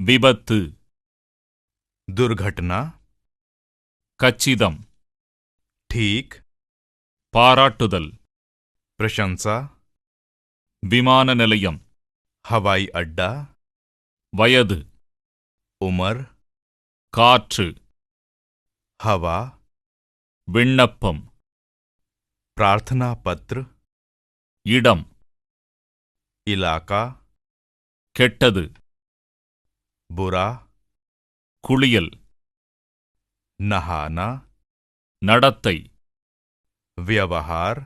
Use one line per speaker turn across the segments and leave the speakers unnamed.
விபத்து
दुर्घटना
கச்சிதம்
ठीक
பாராட்டுதல்
प्रशंसा
விமான நிலையம்
हवाई अड्डा
வயது
उम्र
காற்று
हवा
விண்ணப்பம்
प्रार्थना पत्र
இடம்
इलाका
கெட்டது
बुरा
குளியல்
नहाना
நடத்தை
व्यवहार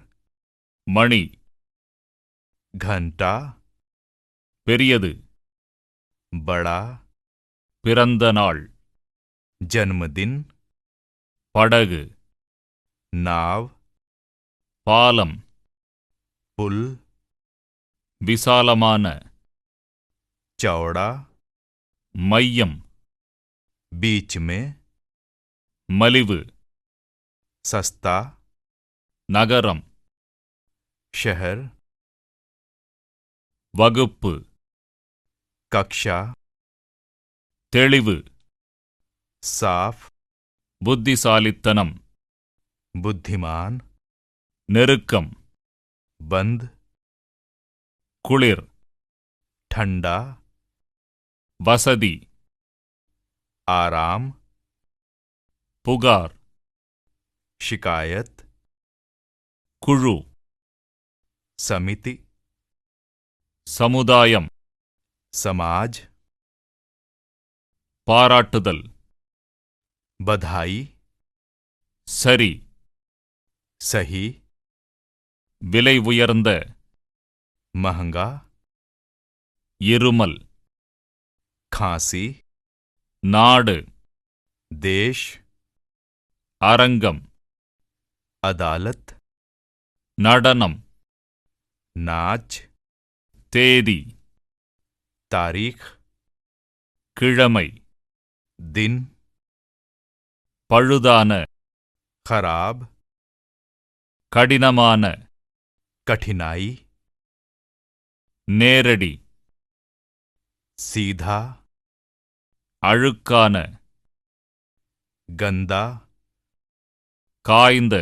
மணி
घंटा
பெரியது
बड़ा
பிறந்த நாள்
जन्मदिन
படகு
नाव
பாலம்
पुल
விசாலமான
चौड़ा
மையம்
बीच में
மலிவு
सस्ता
நகரம்
शहर
வகுப்பு
कक्षा
தெளிவு
साफ
புத்திசாலித்தனம்
बुद्धिमान
நெருக்கம்
बंद
குளிர்
ठंडा
வசதி
आराम
புகார்
शिकायत
குழு
समिति
சமுதாயம்
समाज
பாராட்டுதல்
बधाई
சரி
सही
விலை உயர்ந்த
महंगा
இருமல்
खांसी
நாடு
देश
அரங்கம்
अदालत
நடனம்
नाच
தேதி
तारीख
கிழமை
दिन
பழுதான
खराब
கடினமான
कठिनाई
நேரடி
सीधा
அழுக்கான
गंदा
காய்ந்த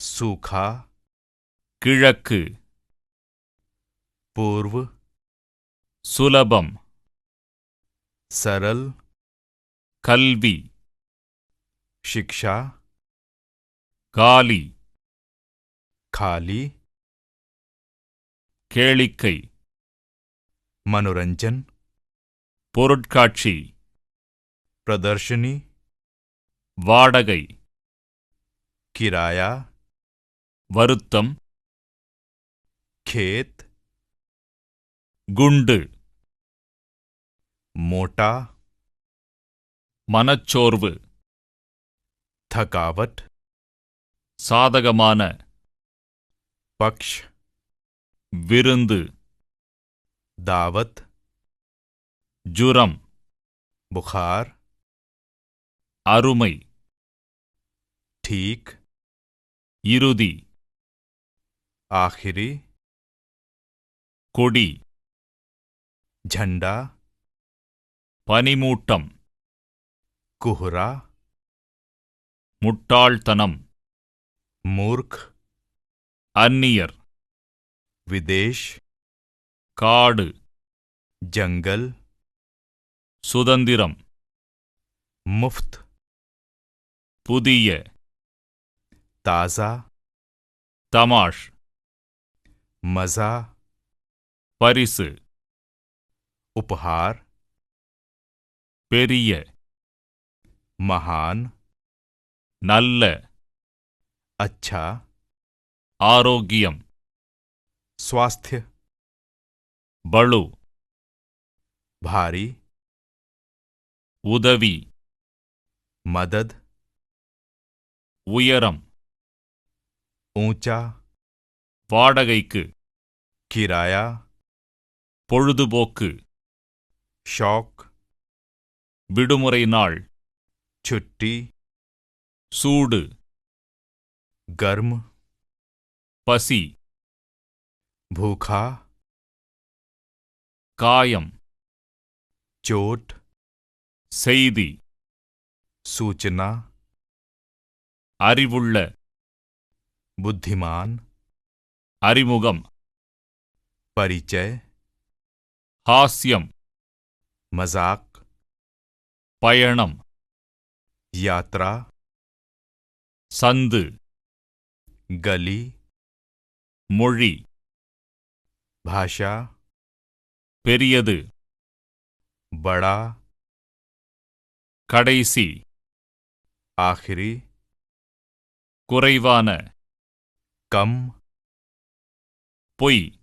सूखा
கிழக்கு
पूर्व
சுலபம்
सरल
கல்வி
शिक्षा
காலி
खाली
கேளிக்கை
मनोरंजन
பொருட்காட்சி
प्रदर्शनी
வாடகை
किराया
வருத்தம்
खेत
குண்டு
मोटा
மனச்சோர்வு
थकावट
சாதகமான
पक्ष
விருந்து
दावत
ஜுரம்.
புகார்.
அருமை.
ठीक
இறுதி.
ஆஹிரி
கொடி.
ஜண்டா.
பனிமூட்டம்.
குஹுரா.
முட்டாள்தனம்.
மூர்க்.
அந்நியர்.
விதேஷ்.
காடு.
ஜங்கல்.
சுதந்திரம்
मुफ्त
புதிய
ताजा
தமாஷ்
मजा
பரிசு
उपहार
பெரிய
महान
நல்ல
अच्छा
ஆரோக்கியம்
स्वास्थ्य
பளு
भारी
உதவி
मदद
உயரம்
ऊंचा
வாடகைக்கு
किराया
பொழுதுபோக்கு
शौक
விடுமுறை நாள்
छुट्टी
சூடு
गर्म
பசி
भूखा
காயம்
चोट
செய்தி
सूचना
அறிவுள்ள
बुद्धिमान
அறிமுகம்
परिचय
ஹாஸ்யம்
मजाक
பயணம்
यात्रा
சந்து
गली
மொழி
भाषा
பெரியது
बड़ा
கடைசி.
ஆஹிரி
குறைவான.
கம்.
பொய்.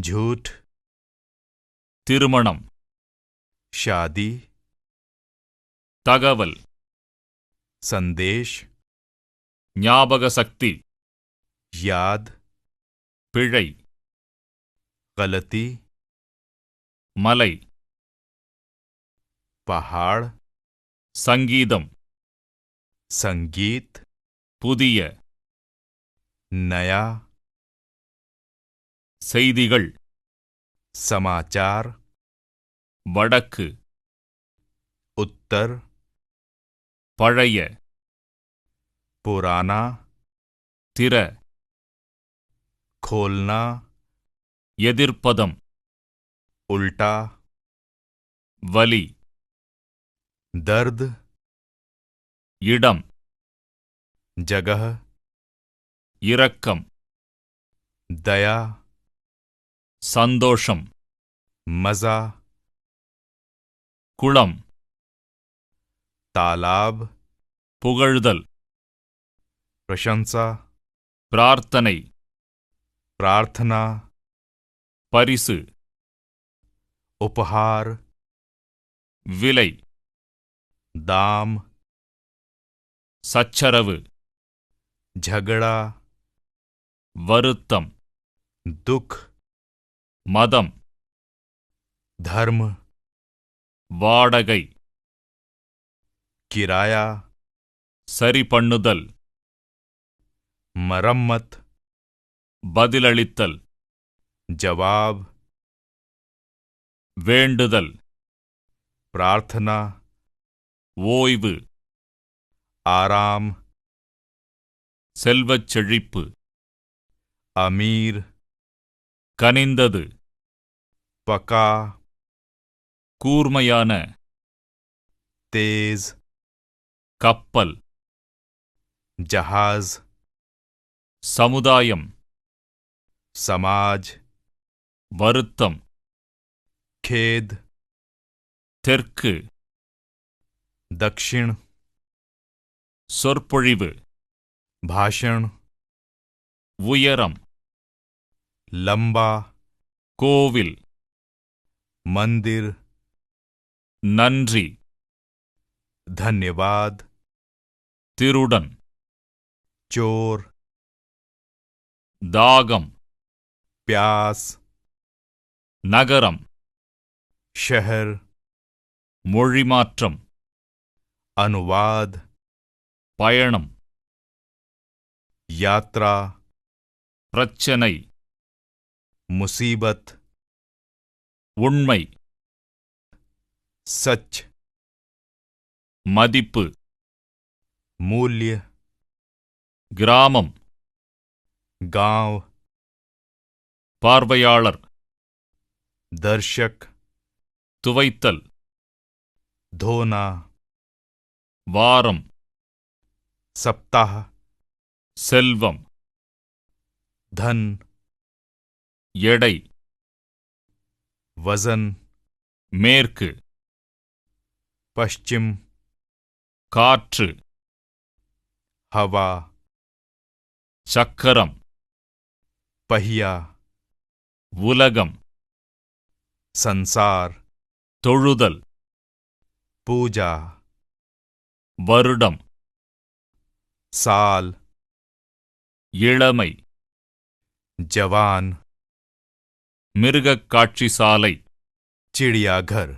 ஜூட்.
திருமணம்.
ஷாதி.
தகவல்.
சந்தேஷ்.
ஞாபக சக்தி.
யாத்.
பிழை.
கலத்தி.
மலை.
पहाड़
சங்கீதம்
संगीत
புதிய
नया
செய்திகள்
समाचार
வடக்கு
उत्तर
பழைய
पुराना
திற
खोलना
எதிர்ப்பதம்
उल्टा
வலி
दर्द
இடம்
जगह
இரக்கம்
दया
சந்தோஷம்
मजा
குளம்
तालाब
புகழ்தல்
प्रशंसा
பிரார்த்தனை
प्रार्थना
பரிசு
उपहार
விலை
दाम
சச்சரவு.
ஜகடா.
வருத்தம்.
துக்.
மதம்.
தர்ம.
வாடகை.
கிராயா.
சரி பண்ணுதல்
மரம்மத்.
பதிலளித்தல்.
ஜவாப்.
வேண்டுதல்.
பிரார்த்தனா.
ஓய்வு.
ஆராம்
செல்வச் செழிப்பு.
அமீர்.
கனிந்தது.
பகா
கூர்மையான.
தேஸ்.
கப்பல்.
ஜஹாஸ்.
சமுதாயம்.
சமாஜ்.
வருத்தம்.
கேத்.
தெற்கு.
दक्षिण
சொற்பொழிவு
भाषण
உயரம்
लंबा
கோவில்
मंदिर
நன்றி
धन्यवाद
திருடன்
चोर
தாகம்
प्यास
நகரம்
शहर
மொழிமாற்றம்
अनुवाद
பயணம்
यात्रा
பிரச்சனை
मुसीबत
உண்மை
सच
மதிப்பு
मूल्य
கிராமம்
गांव
பார்வையாளர்
दर्शक
துவைத்தல்
धोना
வாரம்
சப்தாஹ
செல்வம்
தன்
எடை
வசன்
மேற்கு
பஷ்சிம்
காற்று
ஹவா
சக்கரம்
பஹியா
உலகம்
சன்சார்
தொழுதல்
பூஜா.
வருடம்
साल
இளமை
जवान
மிருகக் காட்சி சாலை
चिड़ियाघर